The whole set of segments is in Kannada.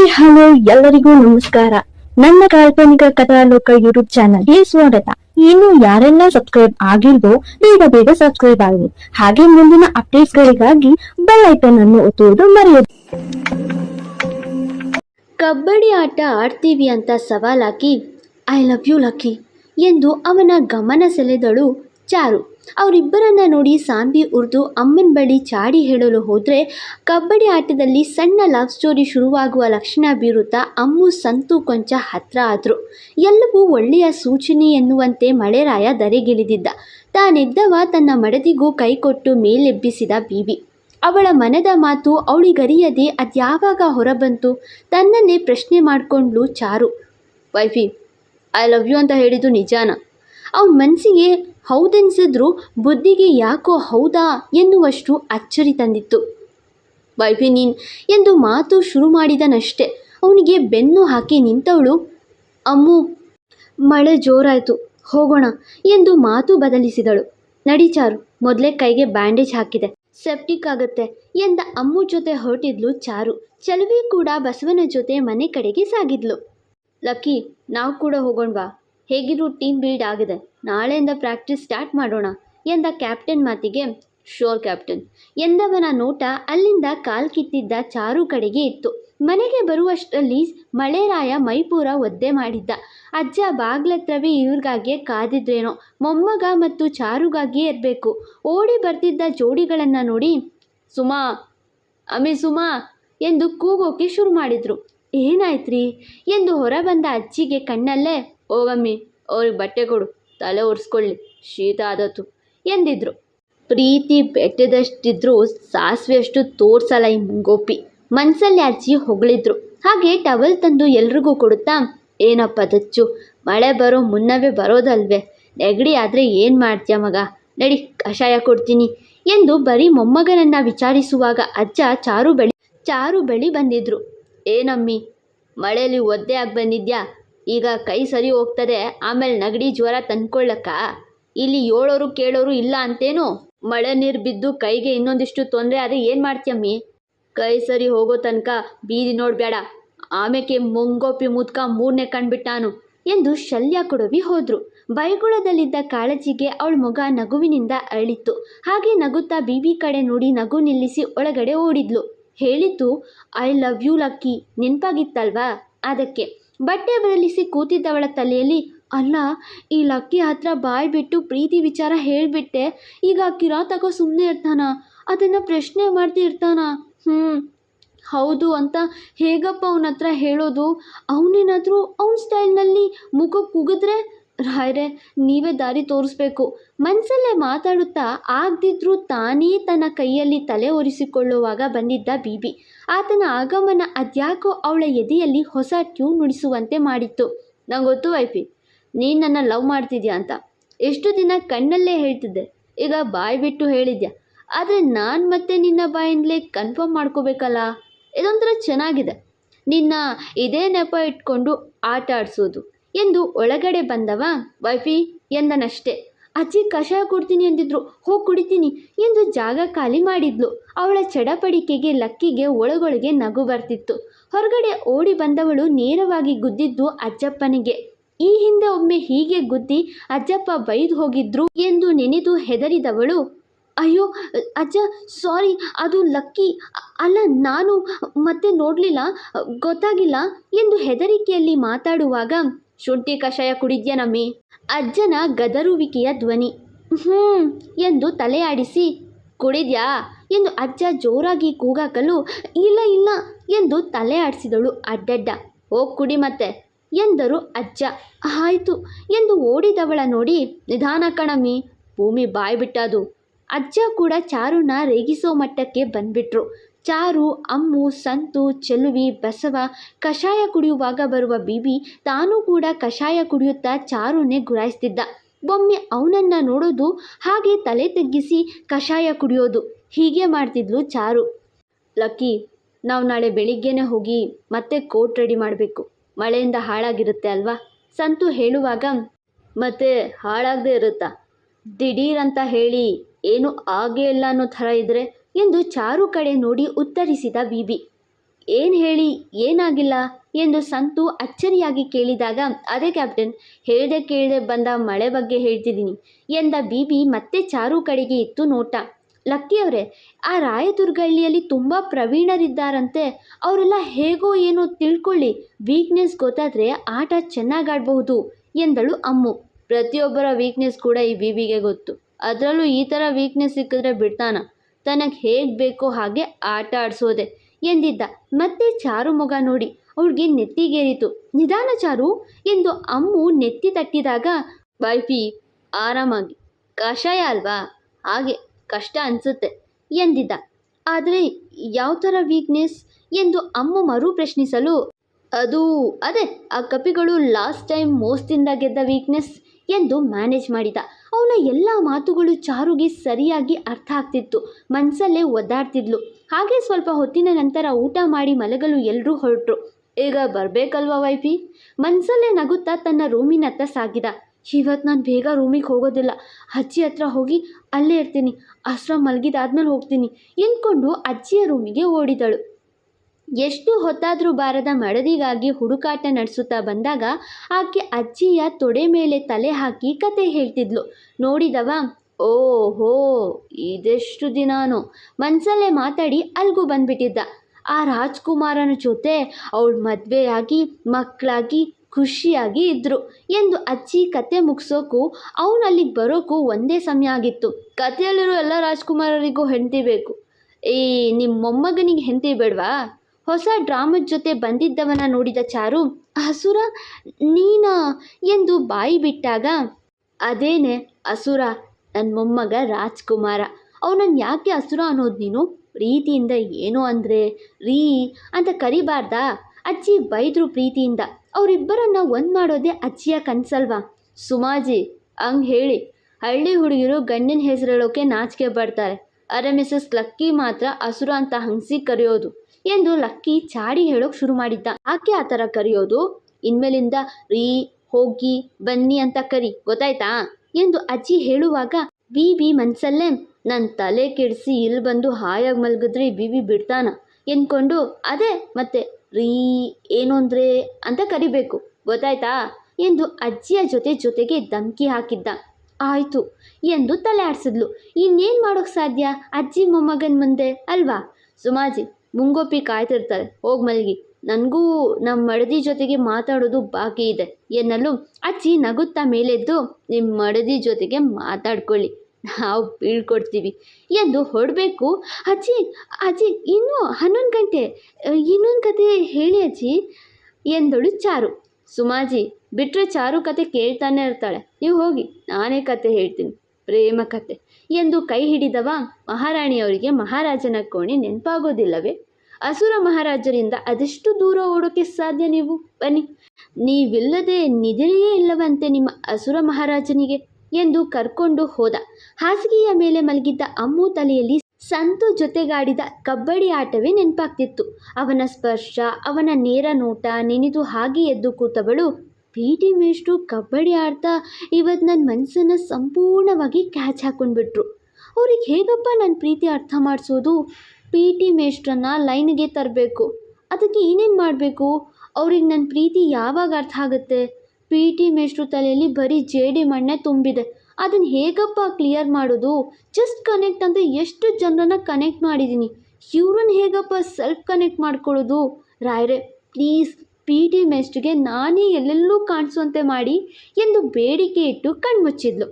ಹಾಯ್, ಹಲೋ, ಎಲ್ಲರಿಗೂ ನಮಸ್ಕಾರ. ನನ್ನ ಕಾಲ್ಪನಿಕ ಕಥಾಲೋಕ ಯೂಟ್ಯೂಬ್ ಚಾನಲ್ಗೆ ಸ್ವಾಗತ. ಇನ್ನು ಯಾರೆಲ್ಲ ಸಬ್ಸ್ಕ್ರೈಬ್ ಆಗಿಲ್ವೋ, ಬೇಗ ಬೇಗ ಸಬ್ಸ್ಕ್ರೈಬ್ ಆಗಿ ಹಾಗೆ ಮುಂದಿನ ಅಪ್ಡೇಟ್ಸ್ ಗಳಿಗಾಗಿ ಬೆಲ್ ಐಕನ್ ಅನ್ನು ಒತ್ತುವುದು ಮರೆಯದು. ಕಬ್ಬಡಿ ಆಟ ಆಡ್ತೀವಿ ಅಂತ ಸವಾಲಾಕಿ ಐ ಲವ್ ಯು ಲಕ್ಕಿ ಎಂದು ಅವನ ಗಮನ ಸೆಳೆದಳು ಚಾರು. ಅವರಿಬ್ಬರನ್ನ ನೋಡಿ ಸಾಂಬಿ ಉರ್ದು ಅಮ್ಮನ ಬಳಿ ಚಾಡಿ ಹೇಳಲು ಹೋದರೆ ಕಬಡ್ಡಿ ಆಟದಲ್ಲಿ ಸಣ್ಣ ಲವ್ ಸ್ಟೋರಿ ಶುರುವಾಗುವ ಲಕ್ಷಣ ಬೀರುತ್ತಾ ಅಮ್ಮು ಸಂತು ಕೊಂಚ ಹತ್ರ ಆದರು. ಎಲ್ಲವೂ ಒಳ್ಳೆಯ ಸೂಚನೆ ಎನ್ನುವಂತೆ ಮಳೆರಾಯ ದರೆಗಿಳಿದಿದ್ದ ತಾನೆದ್ದವ ತನ್ನ ಮಡದಿಗೂ ಕೈಕೊಟ್ಟು ಮೇಲೆಬ್ಬಿಸಿದ ಬೀವಿ. ಅವಳ ಮನದ ಮಾತು ಅವಳಿಗರಿಯದೆ ಅದ್ಯಾವಾಗ ಹೊರಬಂತು? ತನ್ನನ್ನೇ ಪ್ರಶ್ನೆ ಮಾಡಿಕೊಂಡ್ಲು ಚಾರು. ವೈಫಿ ಐ ಲವ್ ಯು ಅಂತ ಹೇಳಿದ್ದು ನಿಜಾನ? ಅವನ ಮನಸ್ಸಿಗೆ ಹೌದೆನ್ಸಿದ್ರು ಬುದ್ಧಿಗೆ ಯಾಕೋ ಹೌದಾ ಎನ್ನುವಷ್ಟು ಅಚ್ಚರಿ ತಂದಿತ್ತು. ನೀನ್ ಎಂದು ಮಾತು ಶುರು ಮಾಡಿದನಷ್ಟೆ. ಅವನಿಗೆ ಬೆನ್ನು ಹಾಕಿ ನಿಂತವಳು, ಅಮ್ಮು, ಮಳೆ ಜೋರಾಯಿತು, ಹೋಗೋಣ ಎಂದು ಮಾತು ಬದಲಿಸಿದಳು. ನಡಿಚಾರು ಮೊದಲೇ ಕೈಗೆ ಬ್ಯಾಂಡೇಜ್ ಹಾಕಿದೆ, ಸೆಪ್ಟಿಕ್ ಆಗುತ್ತೆ ಎಂದ ಅಮ್ಮು ಜೊತೆ ಹೊರಟಿದ್ಲು ಚಾರು. ಚಲುವಿ ಕೂಡ ಬಸವನ ಜೊತೆ ಮನೆ ಕಡೆಗೆ ಸಾಗಿದ್ಲು. ಲಕ್ಕಿ, ನಾವು ಕೂಡ ಹೋಗೋಣವಾ? ಹೇಗಿದ್ರು ಟೀಮ್ ಬಿಲ್ಡ್ ಆಗಿದೆ. ನಾಳೆಯಿಂದ ಪ್ರಾಕ್ಟೀಸ್ ಸ್ಟಾರ್ಟ್ ಮಾಡೋಣ ಎಂದ ಕ್ಯಾಪ್ಟನ್ ಮಾತಿಗೆ ಶೋರ್ ಕ್ಯಾಪ್ಟನ್ ಎಂದವನ ನೋಟ ಅಲ್ಲಿಂದ ಕಾಲ್ ಕಿತ್ತಿದ್ದ ಚಾರು ಕಡೆಗೆ ಇತ್ತು. ಮನೆಗೆ ಬರುವಷ್ಟರಲ್ಲಿ ಮಳೆರಾಯ ಮೈಪೂರ ಒದ್ದೆ ಮಾಡಿದ್ದ. ಅಜ್ಜ ಬಾಗ್ಲತ್ರವೇ ಇವ್ರಿಗಾಗಿಯೇ ಕಾದಿದ್ರೇನೋ, ಮೊಮ್ಮಗ ಮತ್ತು ಚಾರುಗಾಗಿಯೇ ಇರಬೇಕು. ಓಡಿ ಬರ್ತಿದ್ದ ಜೋಡಿಗಳನ್ನು ನೋಡಿ, ಸುಮಾ, ಅಮಿ ಸುಮಾ ಎಂದು ಕೂಗೋಕೆ ಶುರು ಮಾಡಿದ್ರು. ಏನಾಯ್ತ್ರಿ? ಎಂದು ಹೊರಬಂದ ಅಜ್ಜಿಗೆ ಕಣ್ಣಲ್ಲೇ ಹೋಗಮ್ಮಿ, ಅವ್ರಿಗೆ ಬಟ್ಟೆ ಕೊಡು, ತಲೆ ಒರೆಸ್ಕೊಳ್ಳಿ, ಶೀತ ಆದತ್ತು ಎಂದಿದ್ರು. ಪ್ರೀತಿ ಬೆಟ್ಟದಷ್ಟಿದ್ರೂ ಸಾಸಿವೆಯಷ್ಟು ತೋರ್ಸಲ್ಲ ಈ ಮುಂಗೋಪಿ ಮನಸ್ಸಲ್ಲಿ ಅಜ್ಜಿ ಹೊಗಳಿದ್ರು. ಹಾಗೆ ಟವಲ್ ತಂದು ಎಲ್ರಿಗೂ ಕೊಡುತ್ತಾ, ಏನಪ್ಪ ದಚ್ಚು, ಮಳೆ ಬರೋ ಮುನ್ನವೇ ಬರೋದಲ್ವೇ? ನೆಗಡಿ ಆದರೆ ಏನು ಮಾಡ್ತೀಯ ಮಗ? ನಡಿ, ಕಷಾಯ ಕೊಡ್ತೀನಿ ಎಂದು ಬರೀ ಮೊಮ್ಮಗನನ್ನ ವಿಚಾರಿಸುವಾಗ ಅಜ್ಜ ಚಾರು ಬಳಿ ಚಾರು ಬಳಿ ಬಂದಿದ್ರು. ಏನಮ್ಮಿ, ಮಳೆಯಲ್ಲಿ ಒದ್ದೆ ಆಗಿ ಬಂದಿದ್ಯಾ ಈಗ ಕೈ ಸರಿ ಹೋಗ್ತದೆ, ಆಮೇಲೆ ನೆಗಡಿ ಜ್ವರ ತಂದ್ಕೊಳ್ಳಕ್ಕ ಇಲ್ಲಿ ಹೇಳೋರು ಕೇಳೋರು ಇಲ್ಲ ಅಂತೇನು? ಮಳೆ ನೀರು ಬಿದ್ದು ಕೈಗೆ ಇನ್ನೊಂದಿಷ್ಟು ತೊಂದರೆ ಆದರೆ ಏನು ಮಾಡ್ತೀಯಮ್ಮಿ ಕೈ ಸರಿ ಹೋಗೋ ತನಕ ಬೀದಿ ನೋಡಬೇಡ ಆಮೇಕೆ ಮುಂಗೋಪಿ ಮುದ್ಕ ಮೂರನೇ ಕಂಡುಬಿಟ್ಟಾನು ಎಂದು ಶಲ್ಯ ಕೊಡವಿ ಹೋದ್ರು. ಬೈಗುಳದಲ್ಲಿದ್ದ ಕಾಳಜಿಗೆ ಅವಳ ಮಗ ನಗುವಿನಿಂದ ಅರಳಿತ್ತು. ಹಾಗೆ ನಗುತ್ತಾ ಬೀಬಿ ಕಡೆ ನೋಡಿ ನಗು ನಿಲ್ಲಿಸಿ ಒಳಗಡೆ ಓಡಿದ್ಲು. ಹೇಳಿದ್ದು, ಐ ಲವ್ ಯು ಲಕ್ಕಿ, ನೆನಪಾಗಿತ್ತಲ್ವಾ? ಅದಕ್ಕೆ. ಬಟ್ಟೆ ಬದಲಿಸಿ ಕೂತಿದ್ದವಳ ತಲೆಯಲ್ಲಿ, ಅಲ್ಲ, ಈ ಲಕ್ಕಿ ಹತ್ರ ಬಾಯ್ ಬಿಟ್ಟು ಪ್ರೀತಿ ವಿಚಾರ ಹೇಳಿಬಿಟ್ಟೆ. ಈಗ ಕಿರಾ ಕಿರಾತಕ ಸುಮ್ಮನೆ ಇರ್ತಾನ? ಅದನ್ನು ಪ್ರಶ್ನೆ ಮಾಡ್ತಿ ಇರ್ತಾನ? ಹ್ಞೂ ಹೌದು ಅಂತ ಹೇಗಪ್ಪ ಅವನ ಹತ್ರ ಹೇಳೋದು? ಅವನೇನಾದರೂ ಅವನ ಸ್ಟೈಲ್ನಲ್ಲಿ ಮುಖ ಕುಗಿದ್ರೆ ರಾಯ್ರೆ, ನೀವೇ ದಾರಿ ತೋರಿಸ್ಬೇಕು. ಮನಸ್ಸಲ್ಲೇ ಮಾತಾಡುತ್ತಾ ಆಗದಿದ್ರೂ ತಾನೇ ತನ್ನ ಕೈಯಲ್ಲಿ ತಲೆ ಒರೆಸಿಕೊಳ್ಳುವಾಗ ಬಂದಿದ್ದ ಬೀಬಿ. ಆತನ ಆಗಮನ ಅದ್ಯಾಕೋ ಅವಳ ಎದೆಯಲ್ಲಿ ಹೊಸ ಟ್ಯೂನ್ ನುಡಿಸುವಂತೆ ಮಾಡಿತ್ತು. ನಂಗೆ ಗೊತ್ತು ವೈಫಿ, ನೀನು ನನ್ನ ಲವ್ ಮಾಡ್ತಿದ್ಯಾ ಅಂತ. ಎಷ್ಟು ದಿನ ಕಣ್ಣಲ್ಲೇ ಹೇಳ್ತಿದ್ದೆ. ಈಗ ಬಾಯಿ ಬಿಟ್ಟು ಹೇಳಿದ್ಯಾ. ಆದರೆ ನಾನು ಮತ್ತೆ ನಿನ್ನ ಬಾಯಿಂದಲೇ ಕನ್ಫರ್ಮ್ ಮಾಡ್ಕೋಬೇಕಲ್ಲ. ಇದೊಂಥರ ಚೆನ್ನಾಗಿದೆ. ನಿನ್ನ ಇದೇ ನೆಪ ಇಟ್ಕೊಂಡು ಆಟ ಆಡಿಸೋದು. ಎಂದು ಒಳಗಡೆ ಬಂದವ, ವೈಫಿ, ಎಂದನಷ್ಟೆ. ಅಜ್ಜಿ ಕಷಾಯ ಕೊಡ್ತೀನಿ ಅಂದಿದ್ರು ಹೋಗಿ ಕುಡಿತೀನಿ ಎಂದು ಜಾಗ ಖಾಲಿ ಮಾಡಿದ್ಲು. ಅವಳ ಚಡಪಡಿಕೆಗೆ ಲಕ್ಕಿಗೆ ಒಳಗೊಳಗೆ ನಗು ಬರ್ತಿತ್ತು. ಹೊರಗಡೆ ಓಡಿ ಬಂದವಳು ನೇರವಾಗಿ ಗುದ್ದಿದ್ದು ಅಜ್ಜಪ್ಪನಿಗೆ. ಈ ಹಿಂದೆ ಒಮ್ಮೆ ಹೀಗೆ ಗುದ್ದಿ ಅಜ್ಜಪ್ಪ ಬೈದು ಹೋಗಿದ್ರು ಎಂದು ನೆನೆದು ಹೆದರಿದವಳು, ಅಯ್ಯೋ, ಅಜ್ಜ, ಸಾರಿ, ಅದು ಲಕ್ಕಿ, ಅಲ್ಲ, ನಾನು ಮತ್ತೆ ನೋಡಲಿಲ್ಲ, ಗೊತ್ತಾಗಿಲ್ಲ ಎಂದು ಹೆದರಿಕೆಯಲ್ಲಿ ಮಾತಾಡುವಾಗ ಶುಂಠಿ ಕಷಾಯ ಕುಡಿದ್ಯಾ ನಮ್ಮಿ? ಅಜ್ಜನ ಗದರುವಿಕೆಯ ಧ್ವನಿ. ಹ್ಞೂ ಎಂದು ತಲೆ ಆಡಿಸಿ ಕುಡಿದ್ಯಾ? ಎಂದು ಅಜ್ಜ ಜೋರಾಗಿ ಕೂಗಾಕಲು, ಇಲ್ಲ ಇಲ್ಲ, ಎಂದು ತಲೆ ಆಡಿಸಿದಳು ಅಡ್ಡಡ್ಡ. ಹೋಗಿ ಕುಡಿ ಮತ್ತೆ, ಎಂದರು ಅಜ್ಜ. ಆಯಿತು, ಎಂದು ಓಡಿದವಳ ನೋಡಿ, ನಿಧಾನ ಕಣಮ್ಮಿ, ಭೂಮಿ ಬಾಯಿ ಬಿಟ್ಟದು ಅಜ್ಜ ಕೂಡ ಚಾರುನ ರೇಗಿಸೋ ಮಟ್ಟಕ್ಕೆ ಬಂದ್ಬಿಟ್ರು. ಚಾರು, ಅಮ್ಮು, ಸಂತು, ಚೆಲುವಿ, ಬಸವ ಕಷಾಯ ಕುಡಿಯುವಾಗ ಬರುವ ಬೀಬಿ ತಾನೂ ಕೂಡ ಕಷಾಯ ಕುಡಿಯುತ್ತಾ ಚಾರುನೇ ಗುರಾಯಿಸ್ತಿದ್ದ. ಒಮ್ಮೆ ಅವನನ್ನ ನೋಡೋದು ಹಾಗೆ ತಲೆ ತಗ್ಗಿಸಿ ಕಷಾಯ ಕುಡಿಯೋದು. ಹೀಗೆ ಮಾಡ್ತಿದ್ಲು ಚಾರು. ಲಕ್ಕಿ, ನಾವು ನಾಳೆ ಬೆಳಿಗ್ಗೆನೇ ಹೋಗಿ ಮತ್ತೆ ಕೋಟ್ ರೆಡಿ ಮಾಡಬೇಕು. ಮಳೆಯಿಂದ ಹಾಳಾಗಿರುತ್ತೆ ಅಲ್ವಾ? ಸಂತು ಹೇಳುವಾಗ, ಮತ್ತೆ ಹಾಳಾಗದೆ ಇರುತ್ತಾ? ದಿಢೀರಂತ ಹೇಳಿ ಏನು ಆಗೇ ಇಲ್ಲ ಅನ್ನೋ ಥರ ಇದ್ರೆ ಎಂದು ಚಾರು ಕಡೆ ನೋಡಿ ಉತ್ತರಿಸಿದ ಬೀಬಿ ಏನು ಹೇಳಿ, ಏನಾಗಿಲ್ಲ? ಎಂದು ಸಂತು ಅಚ್ಚರಿಯಾಗಿ ಕೇಳಿದಾಗ, ಅದೇ ಕ್ಯಾಪ್ಟನ್, ಹೇಳ್ದೆ ಕೇಳದೆ ಬಂದ ಮಳೆ ಬಗ್ಗೆ ಹೇಳ್ತಿದ್ದೀನಿ ಎಂದ ಬಿಬಿ ಮತ್ತೆ ಚಾರು ಕಡೆಗೆ ಇತ್ತು ನೋಟ. ಲಕ್ಕಿಯವರೇ ಆ ರಾಯದುರ್ಗಳ್ಳಿಯಲ್ಲಿ ತುಂಬ ಪ್ರವೀಣರಿದ್ದಾರಂತೆ. ಅವರೆಲ್ಲ ಹೇಗೋ ಏನೋ ತಿಳ್ಕೊಳ್ಳಿ. ವೀಕ್ನೆಸ್ ಗೊತ್ತಾದರೆ ಆಟ ಚೆನ್ನಾಗಾಡಬಹುದು ಎಂದಳು ಅಮ್ಮು. ಪ್ರತಿಯೊಬ್ಬರ ವೀಕ್ನೆಸ್ ಕೂಡ ಈ ಬಿಬಿಗೆ ಗೊತ್ತು. ಅದರಲ್ಲೂ ಈ ಥರ ವೀಕ್ನೆಸ್ ಸಿಕ್ಕಿದ್ರೆ ಬಿಡ್ತಾನ. ತನಗೆ ಹೇಗೆ ಬೇಕೋ ಹಾಗೆ ಆಟ ಆಡಿಸೋದೆ ಎಂದಿದ್ದ. ಮತ್ತೆ ಚಾರು ಮೊಗ ನೋಡಿ ಅವಳಿಗೆ ನೆತ್ತಿಗೇರಿತು. ನಿಧಾನ ಚಾರು ಎಂದು ಅಮ್ಮು ನೆತ್ತಿ ತಟ್ಟಿದಾಗ ವೈಫಿ ಆರಾಮಾಗಿ. ಕಷಾಯ ಅಲ್ವಾ? ಹಾಗೆ ಕಷ್ಟ ಅನಿಸುತ್ತೆ, ಎಂದಿದ್ದ. ಆದರೆ ಯಾವ ಥರ ವೀಕ್ನೆಸ್ ಎಂದು ಅಮ್ಮು ಮರು ಪ್ರಶ್ನಿಸಲು, ಅದು ಅದೇ, ಆ ಕಪಿಗಳು ಲಾಸ್ಟ್ ಟೈಮ್ ಮೋಸದಿಂದ ಗೆದ್ದ ವೀಕ್ನೆಸ್ ಎಂದು ಮ್ಯಾನೇಜ್ ಮಾಡಿದ. ಅವನ ಎಲ್ಲ ಮಾತುಗಳು ಚಾರುಗೆ ಸರಿಯಾಗಿ ಅರ್ಥ ಆಗ್ತಿತ್ತು. ಮನಸ್ಸಲ್ಲೇ ಒದ್ದಾಡ್ತಿದ್ಲು. ಹಾಗೆ ಸ್ವಲ್ಪ ಹೊತ್ತಿನ ನಂತರ ಊಟ ಮಾಡಿ ಮಲಗಲು ಎಲ್ಲರೂ ಹೊರಟರು. ಈಗ ಬರಬೇಕಲ್ವಾ ವೈಫಿ? ಮನಸ್ಸಲ್ಲೇ ನಗುತ್ತಾ ತನ್ನ ರೂಮಿನತ್ತ ಸಾಗಿದ. ಇವತ್ತು ನಾನು ಬೇಗ ರೂಮಿಗೆ ಹೋಗೋದಿಲ್ಲ. ಅಜ್ಜಿ ಹತ್ರ ಹೋಗಿ ಅಲ್ಲೇ ಇರ್ತೀನಿ. ಅಸ್ರ ಮಲಗಿದಾದ್ಮೇಲೆ ಹೋಗ್ತೀನಿ. ಎಂದ್ಕೊಂಡು ಅಜ್ಜಿಯ ರೂಮಿಗೆ ಓಡಿದಳು. ಎಷ್ಟು ಹೊತ್ತಾದರೂ ಬಾರದ ಮಡದಿಗಾಗಿ ಹುಡುಕಾಟ ನಡೆಸುತ್ತಾ ಬಂದಾಗ ಆಕೆ ಅಜ್ಜಿಯ ತೊಡೆ ಮೇಲೆ ತಲೆ ಹಾಕಿ ಕತೆ ಹೇಳ್ತಿದ್ಲು. ನೋಡಿದವ, ಓಹೋ, ಇದೆಷ್ಟು ದಿನಾನೋ? ಮನ್ಸಲ್ಲೇ ಮಾತಾಡಿ ಅಲ್ಗೂ ಬಂದ್ಬಿಟ್ಟಿದ್ದ. ಆ ರಾಜ್ಕುಮಾರನ ಜೊತೆ ಅವಳು ಮದುವೆಯಾಗಿ ಮಕ್ಕಳಾಗಿ ಖುಷಿಯಾಗಿ ಇದ್ರು ಎಂದು ಅಜ್ಜಿ ಕತೆ ಮುಗಿಸೋಕ್ಕೂ ಅವನು ಅಲ್ಲಿಗೆ ಬರೋಕು ಒಂದೇ ಸಮಯ ಆಗಿತ್ತು. ಕಥೆಯಲ್ಲಿರೋ ಎಲ್ಲ ರಾಜ್ಕುಮಾರರಿಗೂ ಹೆಂಡತಿ ಬೇಕು. ಈ ನಿಮ್ಮ ಮೊಮ್ಮಗನಿಗೆ ಹೆಂಡತಿ ಬೇಡವಾ? ಹೊಸ ಡ್ರಾಮದ ಜೊತೆ ಬಂದಿದ್ದವನ ನೋಡಿದ ಚಾರು, ಹಸುರ, ನೀನ? ಎಂದು ಬಾಯಿ ಬಿಟ್ಟಾಗ, ಅದೇನೆ ಅಸುರ ನನ್ನ ಮೊಮ್ಮಗ ರಾಜ್ಕುಮಾರ. ಅವನನ್ನು ಯಾಕೆ ಹಸುರ ಅನ್ನೋದು ನೀನು? ಪ್ರೀತಿಯಿಂದ ಏನು ಅಂದರೆ, ರೀ, ಅಂತ ಕರಿಬಾರ್ದಾ? ಅಜ್ಜಿ ಬೈದ್ರು ಪ್ರೀತಿಯಿಂದ. ಅವರಿಬ್ಬರನ್ನ ಒಂದು ಮಾಡೋದೇ ಅಜ್ಜಿಯ ಕನ್ಸಲ್ವಾ? ಸುಮಾಜಿ, ಹಂಗೆ ಹೇಳಿ. ಹಳ್ಳಿ ಹುಡುಗಿರು ಗಂಡಿನ ಹೆಸರು ಹೇಳೋಕೆ ನಾಚಿಕೆ ಪಡ್ತಾರೆ. ಅರೆ ಮಿಸಸ್ ಲಕ್ಕಿ ಮಾತ್ರ ಹಸುರ ಅಂತ ಹಂಗಸಿ ಕರೆಯೋದು. ಎಂದು ಲಕ್ಕಿ ಚಾಡಿ ಹೇಳೋಕೆ ಶುರು ಮಾಡಿದ್ದ. ಆಕೆ ಆ ಥರ ಕರೆಯೋದು, ಇನ್ಮೇಲಿಂದ ರೀ, ಹೋಗಿ, ಬನ್ನಿ ಅಂತ ಕರಿ, ಗೊತ್ತಾಯ್ತಾ? ಎಂದು ಅಜ್ಜಿ ಹೇಳುವಾಗ ಬಿ ಬಿ ಮನ್ಸಲ್ಲೇ ನನ್ನ ತಲೆ ಕೆಡಿಸಿ ಇಲ್ಲಿ ಬಂದು ಹಾಯಾಗಿ ಮಲಗಿದ್ರೆ ಬಿ ಬಿಡ್ತಾನ. ಎಂದ್ಕೊಂಡು ಅದೇ, ಮತ್ತೆ ರೀ, ಏನು ಅಂದರೆ? ಅಂತ ಕರಿಬೇಕು. ಗೊತ್ತಾಯ್ತಾ? ಎಂದು ಅಜ್ಜಿಯ ಜೊತೆ ಜೊತೆಗೆ ಧಮ್ಕಿ ಹಾಕಿದ್ದ. ಆಯಿತು, ಎಂದು ತಲೆ ಆಡಿಸಿದ್ಲು. ಇನ್ನೇನು ಮಾಡೋಕ್ಕೆ ಸಾಧ್ಯ? ಅಜ್ಜಿ ಮೊಮ್ಮಗನ ಮುಂದೆ, ಅಲ್ವಾ? ಸುಮಾಜಿ ಮುಂಗೋಪಿ ಕಾಯ್ತಿರ್ತಾರೆ. ಹೋಗಿ ಮಲಗಿ. ನನಗೂ ನಮ್ಮ ಮಡದಿ ಜೊತೆಗೆ ಮಾತಾಡೋದು ಬಾಕಿ ಇದೆ. ಎನ್ನಲು ಅಜ್ಜಿ ನಗುತ್ತಾ ಮೇಲೆದ್ದು ನಿಮ್ಮ ಮಡದಿ ಜೊತೆಗೆ ಮಾತಾಡ್ಕೊಳ್ಳಿ. ನಾವು ಬೀಳ್ಕೊಡ್ತೀವಿ. ಎಂದು ಹೊಡಬೇಕು. ಅಜ್ಜಿ ಅಜ್ಜಿ ಇನ್ನೂ ಹನ್ನೊಂದು ಗಂಟೆ ಇನ್ನೊಂದು ಕತೆ ಹೇಳಿ ಅಜ್ಜಿ ಎಂದಳು ಚಾರು. ಸುಮಾಜಿ ಬಿಟ್ಟರೆ ಚಾರು ಕತೆ ಕೇಳ್ತಾನೆ ಇರ್ತಾಳೆ. ನೀವು ಹೋಗಿ, ನಾನೇ ಕತೆ ಹೇಳ್ತೀನಿ. ಪ್ರೇಮ ಕತೆ. ಎಂದು ಕೈ ಹಿಡಿದವ ಮಹಾರಾಣಿಯವರಿಗೆ ಮಹಾರಾಜನ ಕೋಣೆ ನೆನಪಾಗೋದಿಲ್ಲವೇ? ಅಸುರ ಮಹಾರಾಜರಿಂದ ಅದೆಷ್ಟು ದೂರ ಓಡೋಕೆ ಸಾಧ್ಯ ನೀವು? ಬನ್ನಿ. ನೀವಿಲ್ಲದೆ ನಿದಿರೆಯೇ ಇಲ್ಲವಂತೆ ನಿಮ್ಮ ಅಸುರ ಮಹಾರಾಜನಿಗೆ ಎಂದು ಕರ್ಕೊಂಡು ಹೋದ. ಹಾಸಿಗೆಯ ಮೇಲೆ ಮಲಗಿದ್ದ ಅಮ್ಮು ತಲೆಯಲ್ಲಿ ಸಂತು ಜೊತೆಗಾಡಿದ ಕಬ್ಬಡಿ ಆಟವೇ ನೆನಪಾಗ್ತಿತ್ತು. ಅವನ ಸ್ಪರ್ಶ, ಅವನ ನೇರ ನೋಟ, ನೆನೆದು ಹಾಗೆ ಎದ್ದು ಕೂತವಳು ಪಿ ಟಿ ಮೇಷ್ಟ್ರು ಕಬಡ್ಡಿ ಆಡ್ತಾ ಇವತ್ತು ನನ್ನ ಮನಸ್ಸನ್ನು ಸಂಪೂರ್ಣವಾಗಿ ಕ್ಯಾಚ್ ಹಾಕೊಂಡ್ಬಿಟ್ರು. ಅವ್ರಿಗೆ ಹೇಗಪ್ಪ ನನ್ನ ಪ್ರೀತಿ ಅರ್ಥ ಮಾಡಿಸೋದು? ಪಿ ಟಿ ಮೇಷ್ಟ್ರನ್ನ ಲೈನ್ಗೆ ತರಬೇಕು. ಅದಕ್ಕೆ ಏನೇನು ಮಾಡಬೇಕು? ಅವ್ರಿಗೆ ನನ್ನ ಪ್ರೀತಿ ಯಾವಾಗ ಅರ್ಥ ಆಗುತ್ತೆ? ಪಿ ಟಿ ಮೇಷ್ಟ್ರು ತಲೆಯಲ್ಲಿ ಬರೀ ಜೇಡಿ ಮಣ್ಣೆ ತುಂಬಿದೆ. ಅದನ್ನು ಹೇಗಪ್ಪ ಕ್ಲಿಯರ್ ಮಾಡೋದು? ಜಸ್ಟ್ ಕನೆಕ್ಟ್ ಅಂತ ಎಷ್ಟು ಜನರನ್ನ ಕನೆಕ್ಟ್ ಮಾಡಿದ್ದೀನಿ ಇವ್ರನ್ನ ಹೇಗಪ್ಪ ಸೆಲ್ಫ್ ಕನೆಕ್ಟ್ ಮಾಡ್ಕೊಳ್ಳೋದು? ರಾಯ್ರೆ, ಪ್ಲೀಸ್. ಪಿ ಟಿ ಮೇಷ್ಟ್ರಿಗೆ ನಾನೇ ಎಲ್ಲೆಲ್ಲೂ ಕಾಣಿಸುವಂತೆ ಮಾಡಿ ಎಂದು ಬೇಡಿಕೆ ಇಟ್ಟು ಕಣ್ಮುಚ್ಚಿದ್ಲು.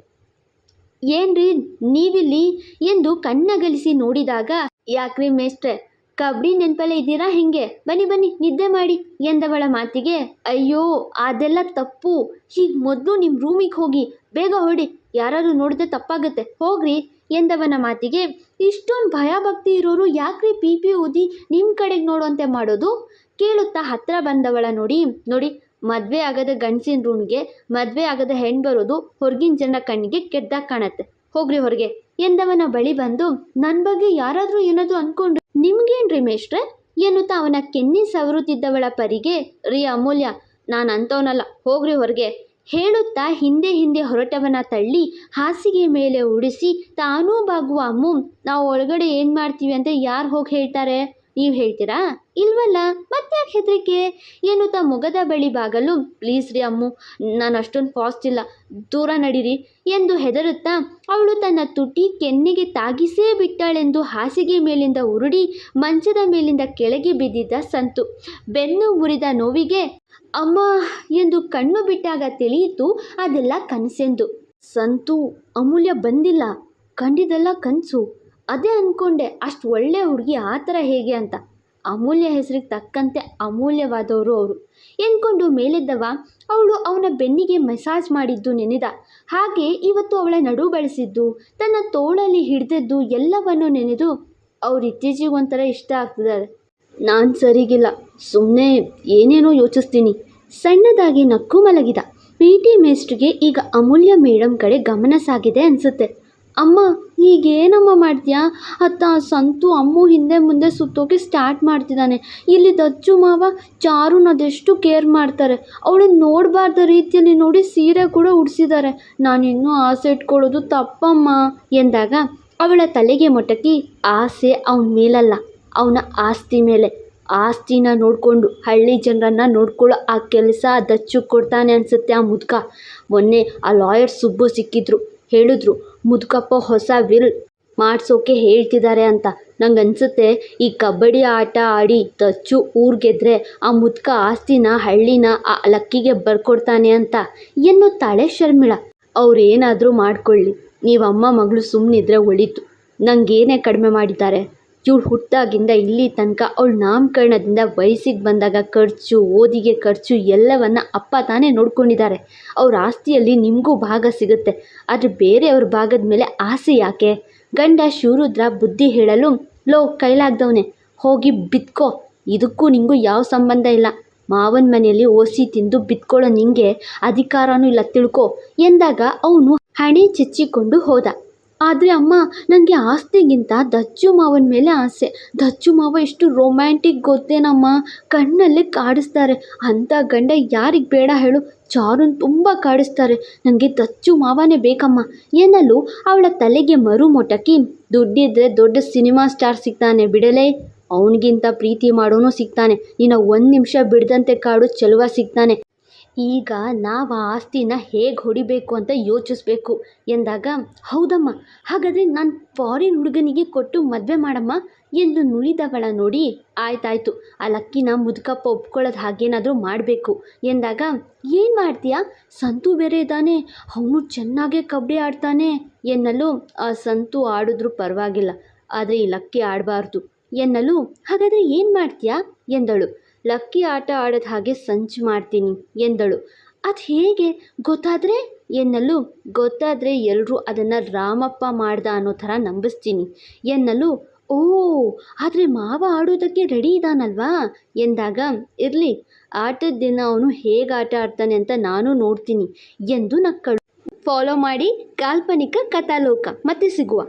ಏನ್ರಿ ನೀವಿಲ್ಲಿ ಎಂದು ಕಣ್ಣಗಲಿಸಿ ನೋಡಿದಾಗ, ಯಾಕ್ರಿ ಮೇಸ್ಟ್ರೆ ಕಬಡ್ಡಿ ನೆನಪಲ್ಲೇ ಇದ್ದೀರಾ ಹೆಂಗೆ? ಬನ್ನಿ ಬನ್ನಿ, ನಿದ್ದೆ ಮಾಡಿ ಎಂದವಳ ಮಾತಿಗೆ, ಅಯ್ಯೋ, ಅದೆಲ್ಲ ತಪ್ಪು. ಈಗ ಮೊದಲು ನಿಮ್ಮ ರೂಮಿಗೆ ಹೋಗಿ, ಬೇಗ ಹೊಡಿ ಯಾರಾದ್ರೂ ನೋಡಿದ್ರೆ ತಪ್ಪಾಗುತ್ತೆ, ಹೋಗ್ರಿ ಎಂದವನ ಮಾತಿಗೆ, ಇಷ್ಟೊಂದು ಭಯಭಕ್ತಿ ಇರೋರು ಯಾಕ್ರಿ ಪಿ ಪಿ ಓದಿ ನಿಮ್ಮ ಕಡೆಗೆ ನೋಡುವಂತೆ ಮಾಡೋದು? ಕೇಳುತ್ತಾ ಹತ್ರ ಬಂದವಳ ನೋಡಿ ನೋಡಿ, ಮದುವೆ ಆಗದ ಗಂಡಸಿನ ರೂಮ್ಗೆ, ಮದುವೆ ಆಗದ ಹೆಣ್ಣು ಬರೋದು ಹೊರಗಿನ ಜನರ ಕಣ್ಣಿಗೆ ಕೆಟ್ಟದಾಗ ಕಾಣತ್ತೆ. ಹೋಗ್ರಿ ಹೊರಗೆ. ಎಂದವನ ಬಳಿ ಬಂದು ನನ್ನ ಬಗ್ಗೆ ಯಾರಾದರೂ ಏನಾದರೂ ಅಂದ್ಕೊಂಡ್ರೆ ನಿಮ್ಗೇನ್ರಿ ಮೇಷ್ಟ್ರೆ ಎನ್ನುತ್ತಾ ಅವನ ಕೆನ್ನಿ ಸವರುತ್ತಿದ್ದವಳ ಪರಿಗೆ, ರೀ ಅಮೂಲ್ಯ, ನಾನು ಅಂತವನಲ್ಲ, ಹೋಗ್ರಿ ಹೊರಗೆ. ಹೇಳುತ್ತಾ ಹಿಂದೆ ಹಿಂದೆ ಹೊರಟವನ ತಳ್ಳಿ ಹಾಸಿಗೆ ಮೇಲೆ ಉಡಿಸಿ, ತಾನೂ ಬಾಗುವ ಅಮ್ಮು, ನಾವು ಒಳಗಡೆ ಏನು ಮಾಡ್ತೀವಿ ಅಂತ ಯಾರು ಹೋಗಿ ಹೇಳ್ತಾರೆ? ನೀವು ಹೇಳ್ತೀರಾ? ಇಲ್ವಲ್ಲ? ಮತ್ತ್ಯಾಕೆ ಹೆದರಿಕೆ? ಎನ್ನುತ್ತಾ ಮೊಗದ ಬಳಿ ಬಾಗಲು, ಪ್ಲೀಸ್ ರೀ ಅಮ್ಮು, ನಾನು ಅಷ್ಟೊಂದು ಫಾಸ್ಟ್ ಇಲ್ಲ, ದೂರ ನಡೀರಿ ಎಂದು ಹೆದರುತ್ತಾ ಅವಳು ತನ್ನ ತುಟಿ ಕೆನ್ನೆಗೆ ತಾಗಿಸೇ ಬಿಟ್ಟಾಳೆಂದು ಹಾಸಿಗೆ ಮೇಲಿಂದ ಉರುಡಿ, ಮಂಚದ ಮೇಲಿಂದ ಕೆಳಗೆ ಬಿದ್ದಿದ್ದ ಸಂತು, ಬೆನ್ನು ಮುರಿದ ನೋವಿಗೆ, ಅಮ್ಮ ಎಂದು ಕಣ್ಣು ಬಿಟ್ಟಾಗ ತಿಳಿಯಿತು, ಅದೆಲ್ಲ ಕನಸೆಂದು. ಸಂತು, ಅಮೂಲ್ಯ ಬಂದಿಲ್ಲ, ಕಂಡಿದ್ದೆಲ್ಲ ಕನಸು ಅದೇ ಅಂದ್ಕೊಂಡೆ ಅಷ್ಟು ಒಳ್ಳೆಯ ಹುಡುಗಿ ಆ ಥರ ಹೇಗೆ ಅಂತ. ಅಮೂಲ್ಯ ಹೆಸರಿಗೆ ತಕ್ಕಂತೆ ಅಮೂಲ್ಯವಾದವರು ಅವರು. ಎಂದ್ಕೊಂಡು ಮೇಲೆದ್ದವ, ಅವಳು ಅವನ ಬೆನ್ನಿಗೆ ಮಸಾಜ್ ಮಾಡಿದ್ದು ನೆನೆದ. ಹಾಗೆ ಇವತ್ತು ಅವಳ ನಡು ಬಳಸಿದ್ದು, ತನ್ನ ತೋಳಲ್ಲಿ ಹಿಡಿದದ್ದು ಎಲ್ಲವನ್ನು ನೆನೆದು ಅವ್ರು ಇತ್ತೀಚೆಗೆ ಒಂಥರ ಇಷ್ಟ ಆಗ್ತಿದ್ದಾರೆ. ನಾನು ಸರಿಗಿಲ್ಲ ಸುಮ್ಮನೆ ಏನೇನೋ ಯೋಚಿಸ್ತೀನಿ. ಸಣ್ಣದಾಗಿ ನಕ್ಕು ಮಲಗಿದ. ಪಿ ಟಿ ಈಗ ಅಮೂಲ್ಯ ಮೇಡಮ್ ಕಡೆ ಗಮನ ಸಾಗಿದೆ ಅನಿಸುತ್ತೆ. ಅಮ್ಮ ಈಗೇನಮ್ಮ ಮಾಡ್ತೀಯಾ? ಅತ್ತ ಸಂತು ಅಮ್ಮು ಹಿಂದೆ ಮುಂದೆ ಸುತ್ತೋಕೆ ಸ್ಟಾರ್ಟ್ ಮಾಡ್ತಿದ್ದಾನೆ. ಇಲ್ಲಿ ದಚ್ಚು ಮಾವ ಚಾರುನ ಅದೆಷ್ಟು ಕೇರ್ ಮಾಡ್ತಾರೆ. ಅವಳನ್ನ ನೋಡಬಾರ್ದ ರೀತಿಯಲ್ಲಿ ನೋಡಿ ಸೀರೆ ಕೂಡ ಉಡಿಸಿದ್ದಾರೆ. ನಾನಿನ್ನೂ ಆಸೆ ಇಟ್ಕೊಳ್ಳೋದು ತಪ್ಪಮ್ಮ ಎಂದಾಗ ಅವಳ ತಲೆಗೆ ಮೊಟಕಿ ಆಸೆ ಅವನ ಮೇಲಲ್ಲ, ಅವನ ಆಸ್ತಿ ಮೇಲೆ. ಆಸ್ತಿನ ನೋಡಿಕೊಂಡು ಹಳ್ಳಿ ಜನರನ್ನು ನೋಡ್ಕೊಳ್ಳೋ ಆ ಕೆಲಸ ದಚ್ಚು ಕೊಡ್ತಾನೆ ಅನಿಸುತ್ತೆ ಆ ಮುದುಕ. ಮೊನ್ನೆ ಆ ಲಾಯರ್ ಸುಬ್ಬು ಸಿಕ್ಕಿದ್ರು, ಹೇಳಿದ್ರು ಮುದುಕಪ್ಪ ಹೊಸ ವಿಲ್ ಮಾಡ್ಸೋಕೆ ಹೇಳ್ತಿದ್ದಾರೆ ಅಂತ. ನಂಗೆ ಅನಿಸುತ್ತೆ ಈ ಕಬಡ್ಡಿ ಆಟ ಆಡಿ ದಚ್ಚು ಊರು ಗೆದ್ರೆ ಆ ಮುದುಕ ಆಸ್ತಿನ, ಹಳ್ಳಿನ, ಆ ಲಕ್ಕಿಗೆ ಬರ್ಕೊಡ್ತಾನೆ ಅಂತ. ಎನ್ನುತ್ತಾಳೆ ಶರ್ಮಿಳ, ಅವ್ರೇನಾದರೂ ಮಾಡ್ಕೊಳ್ಳಿ. ಅಮ್ಮ ಮಗಳು ಸುಮ್ಮನಿದ್ರೆ ಒಳಿತು. ನಂಗೇನೇ ಕಡಿಮೆ ಮಾಡಿದ್ದಾರೆ. ಇವಳು ಹುಟ್ಟಾಗಿಂದ ಇಲ್ಲಿ ತನಕ ಅವ್ಳ ನಾಮಕರಣದಿಂದ ವಯಸ್ಸಿಗೆ ಬಂದಾಗ ಖರ್ಚು, ಓದಿಗೆ ಖರ್ಚು ಎಲ್ಲವನ್ನ ಅಪ್ಪ ತಾನೇ ನೋಡ್ಕೊಂಡಿದ್ದಾರೆ ಅವ್ರ ಆಸ್ತಿಯಲ್ಲಿ ನಿಮಗೂ ಭಾಗ ಸಿಗುತ್ತೆ. ಆದರೆ ಬೇರೆಯವ್ರ ಭಾಗದ ಮೇಲೆ ಆಸೆ ಯಾಕೆ? ಗಂಡ ಶಿವರುದ್ರ ಬುದ್ಧಿ ಹೇಳಲು, ಲೋ, ಕೈಲಾಗ್ದವನೇ, ಹೋಗಿ ಬಿತ್ಕೋ. ಇದಕ್ಕೂ ನಿಂಗೂ ಯಾವ ಸಂಬಂಧ ಇಲ್ಲ. ಮಾವನ ಮನೆಯಲ್ಲಿ ಓಸಿ ತಿಂದು ಬಿತ್ಕೊಳ್ಳೋ ನಿಂಗೆ ಅಧಿಕಾರನೂ ಇಲ್ಲ ತಿಳ್ಕೊ. ಎಂದಾಗ ಅವನು ಹಣೆ ಚಚ್ಚಿಕೊಂಡು ಹೋದ. ಆದರೆ ಅಮ್ಮ ನನಗೆ ಆಸ್ತಿಗಿಂತ ದಚ್ಚು ಮಾವನ ಮೇಲೆ ಆಸೆ. ದಚ್ಚು ಮಾವ ಎಷ್ಟು ರೊಮ್ಯಾಂಟಿಕ್ ಗೊತ್ತೇನಮ್ಮ? ಕಣ್ಣಲ್ಲಿ ಕಾಡಿಸ್ತಾರೆ. ಅಂಥ ಗಂಡ ಯಾರಿಗೆ ಬೇಡ ಹೇಳು. ಚಾರುನ್ ತುಂಬ ಕಾಡಿಸ್ತಾರೆ. ನನಗೆ ದಚ್ಚು ಮಾವನೇ ಬೇಕಮ್ಮ. ಎನ್ನಲು ಅವಳ ತಲೆಗೆ ಮರು ಮೊಟಕಿ ದುಡ್ಡಿದ್ರೆ ದೊಡ್ಡ ಸಿನಿಮಾ ಸ್ಟಾರ್ ಸಿಗ್ತಾನೆ ಬಿಡಲೇ. ಅವನಿಗಿಂತ ಪ್ರೀತಿ ಮಾಡೋನು ಸಿಗ್ತಾನೆ. ನಿನ್ನ ಒಂದು ನಿಮಿಷ ಬಿಡದಂತೆ ಕಾಡು ಚೆಲುವ ಸಿಗ್ತಾನೆ. ಈಗ ನಾವು ಆ ಆಸ್ತಿನ ಹೇಗೆ ಹೊಡಿಬೇಕು ಅಂತ ಯೋಚಿಸ್ಬೇಕು ಎಂದಾಗ, ಹೌದಮ್ಮ. ಹಾಗಾದರೆ ನಾನು ಫಾರಿನ್ ಹುಡುಗನಿಗೆ ಕೊಟ್ಟು ಮದುವೆ ಮಾಡಮ್ಮ. ಎಂದು ನುಡಿದವಳ ನೋಡಿ ಆಯ್ತಾಯ್ತು. ಆ ಲಕ್ಕಿನ ಮುದುಕಪ್ಪ ಒಪ್ಕೊಳ್ಳೋದು ಹಾಗೇನಾದರೂ ಮಾಡಬೇಕು ಎಂದಾಗ, ಏನು ಮಾಡ್ತೀಯಾ? ಸಂತು ಬೇರೆ ಇದ್ದಾನೆ. ಅವನು ಚೆನ್ನಾಗೇ ಕಬಡ್ಡಿ ಆಡ್ತಾನೆ ಎನ್ನಲು, ಆ ಸಂತು ಆಡಿದ್ರೂ ಪರವಾಗಿಲ್ಲ. ಆದರೆ ಈ ಲಕ್ಕಿ ಆಡಬಾರ್ದು ಎನ್ನಲು, ಹಾಗಾದರೆ ಏನು ಮಾಡ್ತೀಯಾ? ಎಂದಳು. ಲಕ್ಕಿ ಆಟ ಆಡದ ಹಾಗೆ ಸಂಚು ಮಾಡ್ತೀನಿ, ಎಂದಳು. ಅದು ಹೇಗೆ ಗೊತ್ತಾದರೆ? ಎನ್ನಲು. ಗೊತ್ತಾದರೆ ಎಲ್ಲರೂ ಅದನ್ನು ರಾಮಪ್ಪ ಮಾಡ್ದ ಅನ್ನೋ ಥರ ನಂಬಿಸ್ತೀನಿ, ಎನ್ನಲು. ಓ, ಆದರೆ ಮಾವ ಆಡೋದಕ್ಕೆ ರೆಡಿ ಇದ್ದಾನಲ್ವಾ ಎಂದಾಗ, ಇರಲಿ, ಆಟದ ದಿನ ಅವನು ಹೇಗೆ ಆಟ ಆಡ್ತಾನೆ ಅಂತ ನಾನು ನೋಡ್ತೀನಿ, ಎಂದು ನಕ್ಕಳು. ಫಾಲೋ ಮಾಡಿ ಕಾಲ್ಪನಿಕ ಕಥಾಲೋಕ, ಮತ್ತೆ ಸಿಗುವ.